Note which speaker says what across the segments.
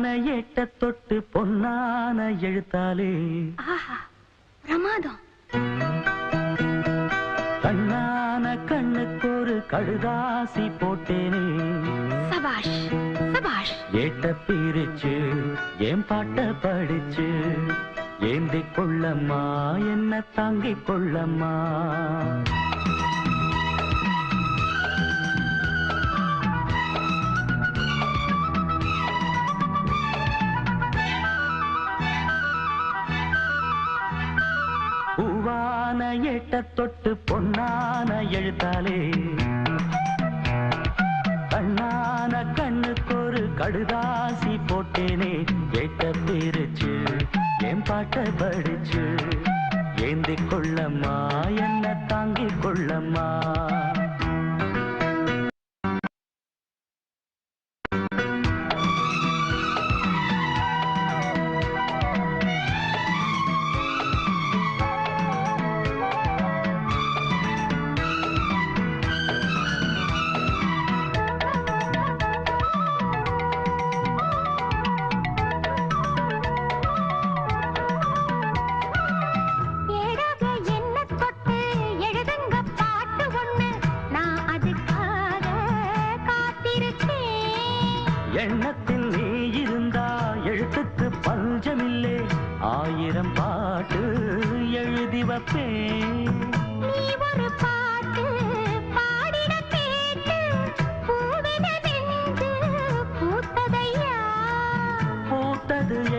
Speaker 1: பூவான எட்ட தொட்டு பொன்னான எழுத்தாலே.
Speaker 2: பிரமாதம்.
Speaker 1: கண்ணான கண்ணுக்கு ஒரு கடுதாசி போட்டேனே.
Speaker 2: சபாஷ் சபாஷ்.
Speaker 1: ஏட்ட பிரிச்சு ஏன் பாட்ட படிச்சு? ஏந்தி கொள்ளம்மா என்ன தாங்கிக் கொள்ளம்மா? எட்ட தொட்டு பொன்னான எழுத்தாலே. கண்ணான கண்ணுக்கு ஒரு கடுதாசி போட்டேனே. எட்ட பிரிச்சு என் பாட்ட படிச்சு. ஏந்தி கொள்ளம்மா என்ன தாங்கிக் கொள்ளம்மா.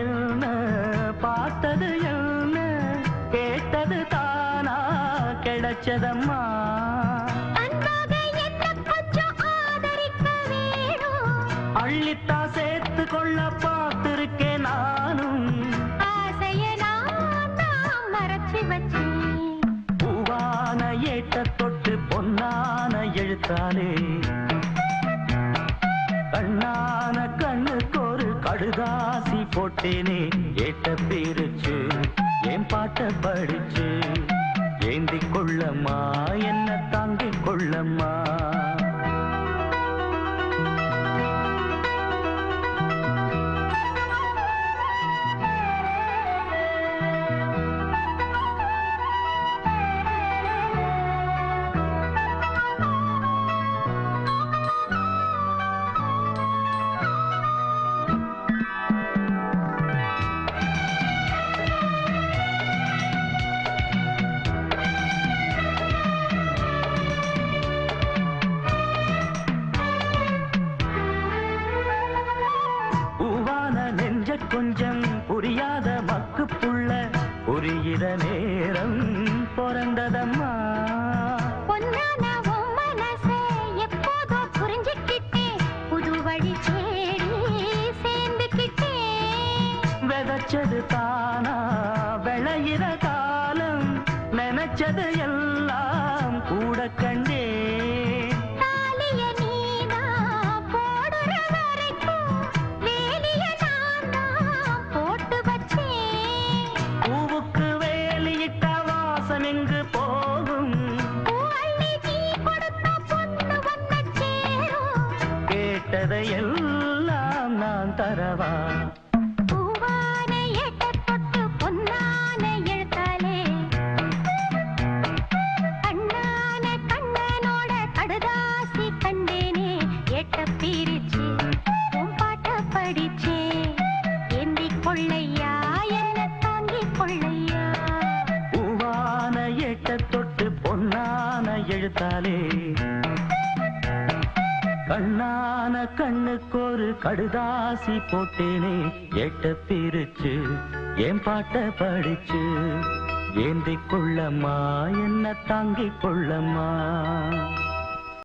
Speaker 2: என்ன
Speaker 1: பார்த்தது என்ன கேட்டது தானா கிடைச்சதம்மா. அள்ளித்தா சேர்த்து கொள்ள பார்த்திருக்கேன் நானும்.
Speaker 2: ஆசைய நான் மறைச்சு வச்சேன்
Speaker 1: பூவான தொட்டு பொன்னான எழுத்தாலே. கண்ணான கண்ணுக்கு ஒரு கடுதாசி போட்டேனே. ஏட்ட பிரிச்சு என் பாட்ட படிச்சு? கொஞ்சம் புரியாத மக்கு புள்ள புரிகிற நேரம் பிறந்ததம்மா. விதைச்சது தானா விளையிற
Speaker 2: சேரும்.
Speaker 1: கேட்டதை எல்லாம் நான் தரவா?
Speaker 2: பொன்னான
Speaker 1: கண்ணான கண்ணுக்கு ஒரு கடுதாசி போட்டேனே. எட்ட பிரிச்சு என் பாட்ட படிச்சு? ஏந்தி கொள்ளம்மா என்ன தாங்கிக் கொள்ளம்மா.